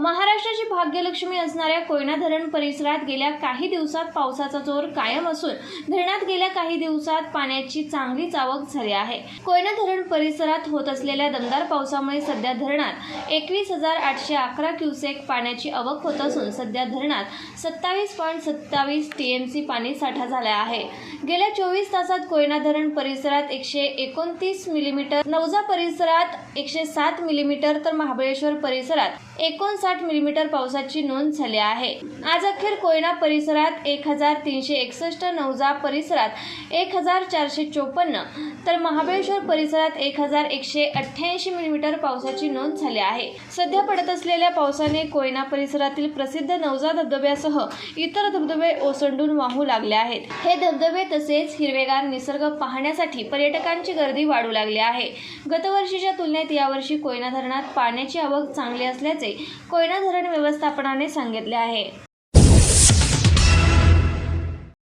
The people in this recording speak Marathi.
महाराष्ट्राची भाग्यलक्ष्मी असणाऱ्या कोयना धरण परिसरात गेल्या काही दिवसात पावसाचा जोर कायम असून धरणात गेल्या काही दिवसात पाण्याची चांगलीच आवक झाली आहे. कोयना धरण परिसरात होत असलेल्या दमदार पावसामुळे सध्या धरणात एकवीस हजार आठशे अकरा क्युसेक पाण्याची आवक होत असून सध्या धरणात सत्तावीस पॉईंट सत्तावीस टी एम सी पाणी साठा झाला आहे. गेल्या चोवीस तासात कोयना धरण परिसरात एकशे एकोणतीस मिलीमीटर नवजा परिसरात एकशे सात मिलीमीटर तर महाबळेश्वर परिसरात एकोणसाठ मिलीमीटर पावसाची नोंद झाली आहे. आज अखेर कोयना परिसरात एक हजार तीनशे एकसष्ट नवजा परिसरात एक हजार चारशे चोपन्न तर महाबळेश्वर परिसरात एक हजार एकशे अठ्ठ्याऐंशी मिलीमीटर पावसाची नोंद झाली आहे. सध्या पडत असलेल्या पावसाने कोयना परिसरातील प्रसिद्ध नवजा धबधब्यासह इतर धबधबे ओसंडून वाहू लागले आहेत. हे धबधबे तसेच हिरवेगार निसर्ग पाहण्यासाठी पर्यटकांची गर्दी वाढू लागली आहे. गतवर्षीच्या तुलनेत यावर्षी कोयना धरणात पाण्याची आवक चांगली असल्याचे कोयना धरण व्यवस्थापनाने सांगितले आहे.